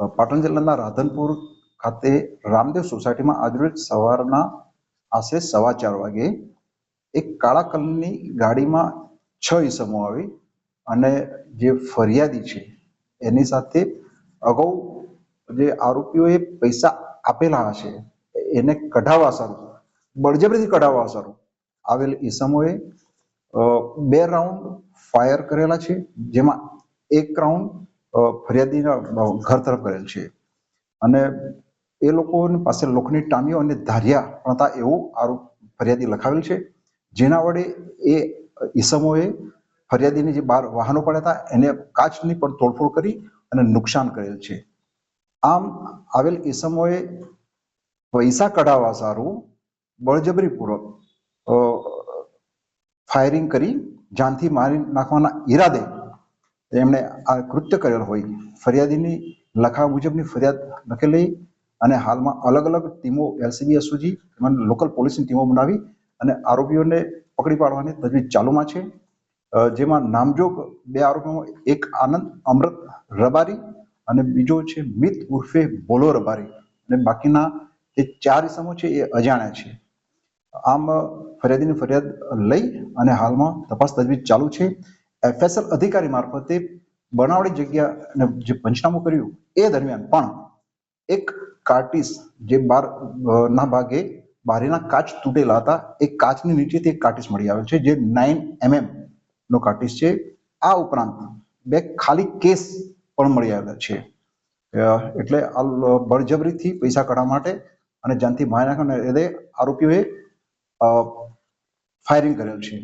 પાટણ જિલ્લાના રાધનપુર ખાતે રામદેવ સોસાયટીમાં આજરોજ સવારના આશરે સવા ચાર વાગે એક કાળા કલરની ગાડીમાં છ ઈસમો આવી અને જે ફરિયાદી છે, એની સાથે અગાઉ જે આરોપીઓએ પૈસા આપેલા હશે એને કઢાવવા સારું, બળજબરીથી કઢાવવા સારું, આવેલ ઈસમોએ બે રાઉન્ડ ફાયર કરેલા છે, જેમાં એક રાઉન્ડ ફરિયાદીના ઘર તરફ કરેલ છે. અને એ લોકોની પાસે લોખંડની ટામીઓ અને ધારિયા પણ હતા એવું આરોપ ફરિયાદી લખાવેલ છે. જેના વડે એ ઈસમોએ ફરિયાદીની જે બહાર વાહનો પડ્યા હતા, એને કાચની પણ તોડફોડ કરી અને નુકસાન કરેલ છે. આમ, આવેલ ઈસમોએ પૈસા કઢાવવા સારું, બળજબરીપૂર્વક ફાયરિંગ કરી, જાનથી મારી નાખવાના ઈરાદે એમણે આ કૃત્ય કરેલ હોય. ફરિયાદીની લખા મુજબની ફરિયાદ લખેલી અને હાલમાં અલગ અલગ ટીમો એલસીબી, એસઓજી એમાં લોકલ પોલીસની ટીમો બનાવી અને આરોપીઓને પકડી પાડવાની તજવીજ ચાલુમાં છે. જેમાં નામજોગ બે આરોપીઓમાં એક આનંદ, અમૃત રબારી અને બીજો છે મિત ઉર્ફે બોલો રબારી અને બાકીના જે ચાર ઇસમો છે એ અજાણ્યા છે. આમ ફરિયાદીની ફરિયાદ લઈ અને હાલમાં તપાસ તજવીજ ચાલુ છે. એફએસએલ અધિકારી મારફતે બનાવડી જગ્યાને જે પંચનામું કર્યું એ દરમિયાન પણ એક કાર્ટિસ જે બાર ના ભાગે બારીના કાચ તૂટેલા હતા, એ કાચની નીચેથી એક કાર્ટિસ મળી આવેલ છે જે નાઇન એમએમ નો કાર્ટિસ છે. આ ઉપરાંત બે ખાલી કેસ પણ મળી આવેલા છે. એટલે આ બળજબરીથી પૈસા કાઢવા માટે અને જાનથી મારી નાખવાના લીધે આરોપીઓએ અ, ફાયરિંગ કરેલ છે